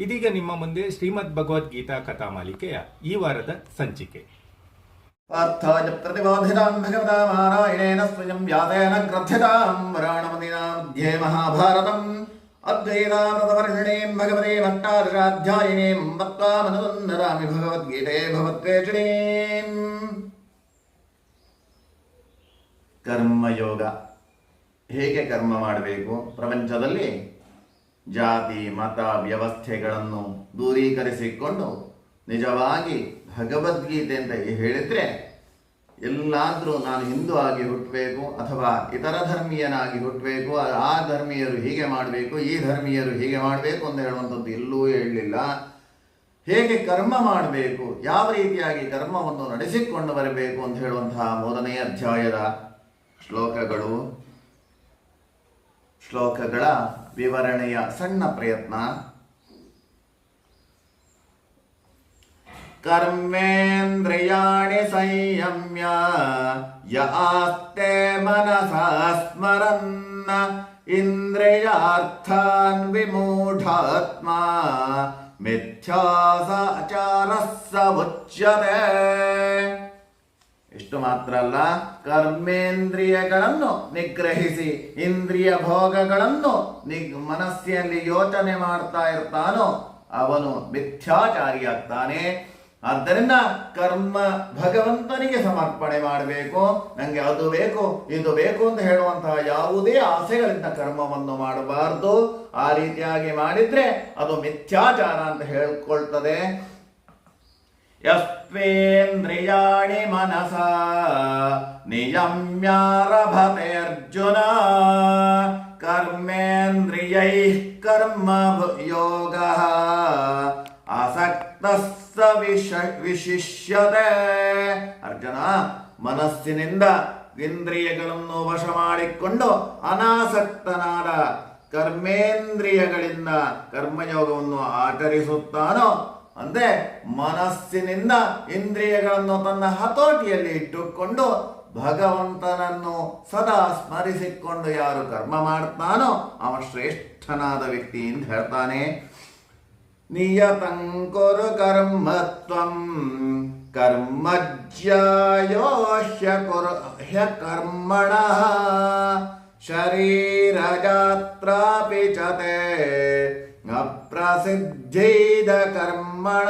ಇದೀಗ ನಿಮ್ಮ ಮುಂದೆ ಶ್ರೀಮದ್ ಭಗವದ್ಗೀತಾ ಕಥಾಮಾಲಿಕೆಯ ಈ ವಾರದ ಸಂಚಿಕೆ. ಪಾರ್ಥಾಯ ಪ್ರತಿಬೋಧಿತಾಂ ಭಗವತಾ ನಾರಾಯಣೇನ ಸ್ವಯಂ ವ್ಯಾಸೇನ ಗ್ರಂಥಿತಾಂ ವರಾಣಮದಿನಾಂ ಧ್ಯೇ ಮಹಾಭಾರತಂ. ಅದ್ವೈತಾಮೃತವರ್ಷಿಣೀಂ ಭಗವತೇ ಭಟ್ಟಾದಶಾಧ್ಯಾಯಿನೀಂ ಮತ್ವಾ ಮನದನ್ನರಾಮಿ ಭಗವದ್ಗೀತೆ ಭಗವತ್ಪೇಕ್ಷಿಣೀಂ ಕರ್ಮಯೋಗ. ಹೇಗೆ ಕರ್ಮ ಮಾಡಬೇಕು? ಪ್ರಪಂಚದಲ್ಲಿ ಜಾತಿ, ಮತ, ವ್ಯವಸ್ಥೆಗಳನ್ನು ದೂರೀಕರಿಸಿಕೊಂಡು ನಿಜವಾಗಿ ಭಗವದ್ಗೀತೆ ಅಂತ ಹೇಳಿದ್ರೆ ಎಲ್ಲಾದರೂ ನಾನು ಹಿಂದೂ ಆಗಿ ಹುಟ್ಟಬೇಕು ಅಥವಾ ಇತರ ಧರ್ಮೀಯನಾಗಿ ಹುಟ್ಟಬೇಕು ಆ ಧರ್ಮೀಯರು ಹೀಗೆ ಮಾಡಬೇಕು, ಈ ಧರ್ಮೀಯರು ಹೀಗೆ ಮಾಡಬೇಕು ಅಂತ ಹೇಳುವಂಥದ್ದು ಎಲ್ಲೂ ಹೇಳಲಿಲ್ಲ. ಹೇಗೆ ಕರ್ಮ ಮಾಡಬೇಕು, ಯಾವ ರೀತಿಯಾಗಿ ಕರ್ಮವನ್ನು ನಡೆಸಿಕೊಂಡು ಬರಬೇಕು ಅಂತ ಹೇಳುವಂತಹ ಮೂರನೇ ಅಧ್ಯಾಯದ ಶ್ಲೋಕಗಳು. ಶ್ಲೋಕಗಳ ವಿವರಣೆಯ ಸಣ್ಣ ಪ್ರಯತ್ನ ಕರ್ಮೇಂದ್ರಿಯಾಣಿ ಸಂಯಮ್ಯ ಯಾಸ್ತೆ ಮನಸಾ ಸ್ಮರನ್ನ ಇಂದ್ರಿಯಾರ್ಥಾನ್ ವಿಮೂಢಾತ್ಮ ಮಿಥ್ಯಾಸಾಚಾರ ಸ ಉಚ್ಯತೆ ಇಷ್ಟು ಮಾತ್ರ ಅಲ್ಲ, ಕರ್ಮೇಂದ್ರಿಯಗಳನ್ನು ನಿಗ್ರಹಿಸಿ, ಇಂದ್ರಿಯ ಭೋಗಗಳನ್ನು ನಿಗ್, ಮನಸ್ಸಿನಲ್ಲಿ ಯೋಚನೆ ಮಾಡ್ತಾ ಇರ್ತಾನೋ, ಅವನು ಮಿಥ್ಯಾಚಾರಿಯಾಗ್ತಾನೆ ಆದ್ದರಿಂದ ಕರ್ಮ ಭಗವಂತನಿಗೆ ಸಮರ್ಪಣೆ ಮಾಡಬೇಕು. ನನಗೆ ಅದು ಬೇಕು, ಇದು ಬೇಕು ಅಂತ ಹೇಳುವಂತಹ ಯಾವುದೇ ಆಸೆಗಳಿಂದ ಕರ್ಮವನ್ನು ಮಾಡಬಾರದು. ಆ ರೀತಿಯಾಗಿ ಮಾಡಿದ್ರೆ ಅದು ಮಿಥ್ಯಾಚಾರ ಅಂತ ಹೇಳ್ಕೊಳ್ತದೆ. ಯಸ್ವೇಂದ್ರಿಯಾಣಿ ಮನಸ ನಿಯಮ್ಯಾರಭತೆರ್ಜುನ ಕರ್ಮೇಂದ್ರಿಯೈ ಕರ್ಮ ಯೋಗ. ಆಸಕ್ತ ವಿಶಿಷ್ಯತೆ. ಅರ್ಜುನ, ಮನಸ್ಸಿನಿಂದ ಇಂದ್ರಿಯಗಳನ್ನು ವಶ ಮಾಡಿಕೊಂಡು ಅನಾಸಕ್ತನಾದ ಕರ್ಮೇಂದ್ರಿಯಗಳಿಂದ ಕರ್ಮಯೋಗವನ್ನು ಆಚರಿಸುತ್ತಾನೋ ಅಂದ್ರೆ ಮನಸ್ಸಿನಿಂದ ಇಂದ್ರಿಯಗಳನ್ನು ತನ್ನ ಹತೋಟಿಯಲ್ಲಿ ಇಟ್ಟುಕೊಂಡು ಭಗವಂತನನ್ನು ಸದಾ ಸ್ಮರಿಸಿಕೊಂಡು ಯಾರು ಕರ್ಮ ಮಾಡ್ತಾನೋ ಅವ ಶ್ರೇಷ್ಠನಾದ ವ್ಯಕ್ತಿ ಅಂತ ಹೇಳ್ತಾನೆ. ನಿಯತಂಕುರು ಕರ್ಮತ್ವಂ ಕರ್ಮಜ್ಯಾಯೋಹ್ಯ ಕುರು, ಹ್ಯ ಕರ್ಮಣ ಚತೆ ಅಪ್ರಸಿದ್ಧೈದ ಕರ್ಮಣ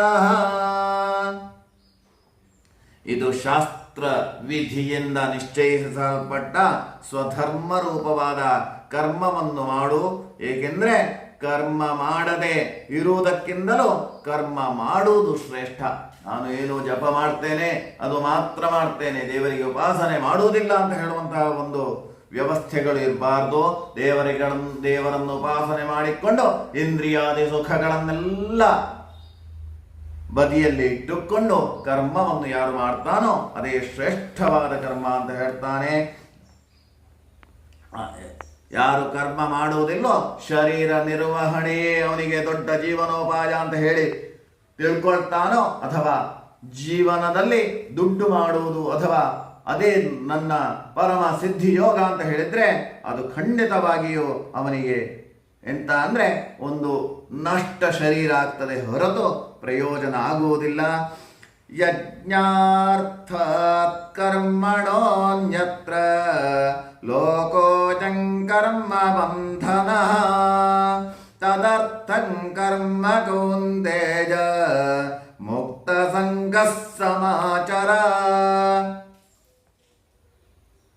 ಇದು ಶಾಸ್ತ್ರ ವಿಧಿಯಿಂದ ನಿಶ್ಚಯಿಸಲ್ಪಟ್ಟ ಸ್ವಧರ್ಮ ರೂಪವಾದ ಕರ್ಮವನ್ನು ಮಾಡು. ಏಕೆಂದ್ರೆ ಕರ್ಮ ಮಾಡದೆ ಇರುವುದಕ್ಕಿಂತಲೂ ಕರ್ಮ ಮಾಡುವುದು ಶ್ರೇಷ್ಠ. ನಾನು ಏನು ಜಪ ಮಾಡ್ತೇನೆ, ಅದು ಮಾತ್ರ ಮಾಡ್ತೇನೆ, ದೇವರಿಗೆ ಉಪಾಸನೆ ಮಾಡುವುದಿಲ್ಲ ಅಂತ ಹೇಳುವಂತಹ ಒಂದು ವ್ಯವಸ್ಥೆಗಳು ಇರಬಾರ್ದು. ದೇವರಿಗಳನ್ನು, ದೇವರನ್ನು ಉಪಾಸನೆ ಮಾಡಿಕೊಂಡು ಇಂದ್ರಿಯಾದಿ ಸುಖಗಳನ್ನೆಲ್ಲ ಬದಿಯಲ್ಲಿ ಇಟ್ಟುಕೊಂಡು ಕರ್ಮವನ್ನು ಯಾರು ಮಾಡ್ತಾನೋ ಅದೇ ಶ್ರೇಷ್ಠವಾದ ಕರ್ಮ ಅಂತ ಹೇಳ್ತಾನೆ. ಯಾರು ಕರ್ಮ ಮಾಡುವುದಿಲ್ಲೋ ಶರೀರ ನಿರ್ವಹಣೆಯೇ ಅವನಿಗೆ ದೊಡ್ಡ ಜೀವನೋಪಾಯ ಅಂತ ಹೇಳಿ ತಿಳ್ಕೊಳ್ತಾನೋ ಅಥವಾ ಜೀವನದಲ್ಲಿ ದುಡ್ಡು ಮಾಡುವುದು ಅಥವಾ ಅದೇ ನನ್ನ ಪರಮ ಸಿದ್ಧಿ ಯೋಗ ಅಂತ ಹೇಳಿದ್ರೆ ಅದು ಖಂಡಿತವಾಗಿಯೂ ಅವನಿಗೆ ಎಂತ ಅಂದ್ರೆ ಒಂದು ನಷ್ಟ ಶರೀರ ಆಗ್ತದೆ ಹೊರತು ಪ್ರಯೋಜನ ಆಗುವುದಿಲ್ಲ. ಯಜ್ಞಾರ್ಥ ಕರ್ಮಣೋನ್ಯತ್ರ ಲೋಕೋಜಂ ಕರ್ಮ ಬಂಧನ ತದರ್ಥಂ ಕರ್ಮ ಕೌಂದೇಜ ಮುಕ್ತ ಸಂಘ ಸಮಾಚಾರ.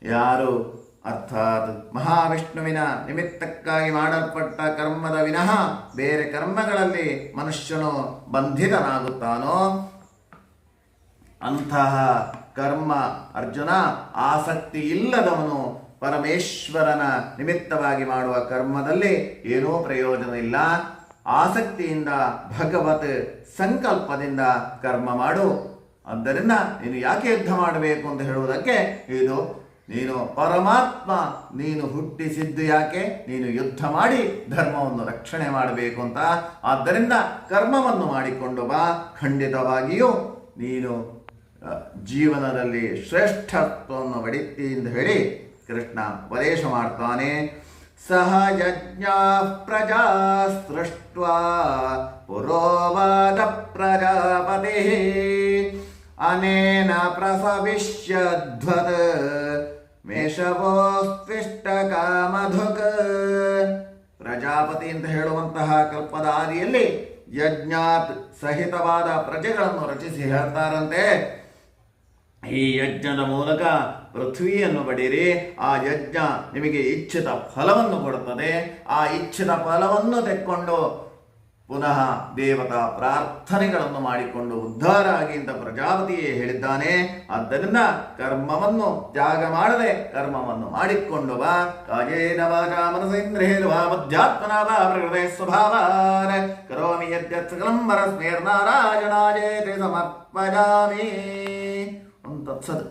ಯಾರು? ಅರ್ಥಾತ್ ಮಹಾವಿಷ್ಣುವಿನ ನಿಮಿತ್ತಕ್ಕಾಗಿ ಮಾಡಲ್ಪಟ್ಟ ಕರ್ಮದ ವಿನಃ ಬೇರೆ ಕರ್ಮಗಳಲ್ಲಿ ಮನುಷ್ಯನು ಬಂಧಿತನಾಗುತ್ತಾನೋ? ಅಂತಹ ಕರ್ಮ ಅರ್ಜುನ ಆಸಕ್ತಿ ಇಲ್ಲದವನು ಪರಮೇಶ್ವರನ ನಿಮಿತ್ತವಾಗಿ ಮಾಡುವ ಕರ್ಮದಲ್ಲಿ ಏನೂ ಪ್ರಯೋಜನ ಇಲ್ಲ. ಆಸಕ್ತಿಯಿಂದ ಭಗವತ್ ಸಂಕಲ್ಪದಿಂದ ಕರ್ಮ ಮಾಡು. ಆದ್ದರಿಂದ ನೀನು ಯಾಕೆ ಯುದ್ಧ ಮಾಡಬೇಕು ಅಂತ ಹೇಳುವುದಕ್ಕೆ ಇದು ನೀನು ಪರಮಾತ್ಮ, ನೀನು ಹುಟ್ಟಿಸಿದ್ದು ಯಾಕೆ? ನೀನು ಯುದ್ಧ ಮಾಡಿ ಧರ್ಮವನ್ನು ರಕ್ಷಣೆ ಮಾಡಬೇಕು ಅಂತ. ಆದ್ದರಿಂದ ಕರ್ಮವನ್ನು ಮಾಡಿಕೊಂಡು ಬಾ. ಖಂಡಿತವಾಗಿಯೂ ನೀನು ಜೀವನದಲ್ಲಿ ಶ್ರೇಷ್ಠತ್ವವನ್ನು ಪಡಿತಿ ಎಂದು ಹೇಳಿ ಕೃಷ್ಣ ಉಪದೇಶ ಮಾಡ್ತಾನೆ. ಸಹ ಯಜ್ಞ ಪ್ರಜಾ ಸೃಷ್ಟ ಪುರೋವಾದ ಪ್ರಜಾಪತಿ. ಅನೇನ ಪ್ರಸವಿಷ್ಯಧ್ವತ್ ಮೇಷವೋಸ್ಪಿಷ್ಟ ಕಾಮಧುಕ್ ಪ್ರಜಾಪತಿ ಅಂತ ಹೇಳುವಂತಹ ಕಲ್ಪದಾರಿಯಲ್ಲಿ ಯಜ್ಞಾತ್ ಸಹಿತವಾದ ಪ್ರಜೆಗಳನ್ನು ರಚಿಸಿ ಹೇಳ್ತಾರಂತೆ. ಈ ಯಜ್ಞದ ಮೂಲಕ ಪೃಥ್ವಿಯನ್ನು ಪಡೀರಿ ಆ ಯಜ್ಞ ನಿಮಗೆ ಇಚ್ಛಿತ ಫಲವನ್ನು ಕೊಡುತ್ತದೆ. ಆ ಇಚ್ಛಿತ ಫಲವನ್ನು ತೆಕ್ಕೊಂಡು ಪುನಃ ದೇವತಾ ಪ್ರಾರ್ಥನೆಗಳನ್ನು ಮಾಡಿಕೊಂಡು ಉದ್ಧಾರ ಆಗಿ ಅಂತ ಪ್ರಜಾಪತಿಯೇ ಹೇಳಿದ್ದಾನೆ. ಆದ್ದರಿಂದ ಕರ್ಮವನ್ನು ತ್ಯಾಗ ಮಾಡದೆ ಕರ್ಮವನ್ನು ಮಾಡಿಕೊಂಡು ಬಾ ಕಾಯೇನ ವಾಚಾ ಮನಸೇಂದ್ರಿಯೇರ್ವಾ ಮಧ್ಯಾತ್ಮನಾ ವಾ ಪ್ರಕೃತೆ ಸ್ವಭಾವಾನ. ಕರೋಮಿ ಯದ್ಯತ್ ಸಕಲಂ ಪರಸ್ಮೈರ್ನಾರಾಯಣಾಯೇತಿ ಸಮರ್ಪಯಾಮಿ ಅಂತ ತತ್ಸದ್